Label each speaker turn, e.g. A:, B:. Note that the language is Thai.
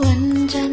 A: วันจัน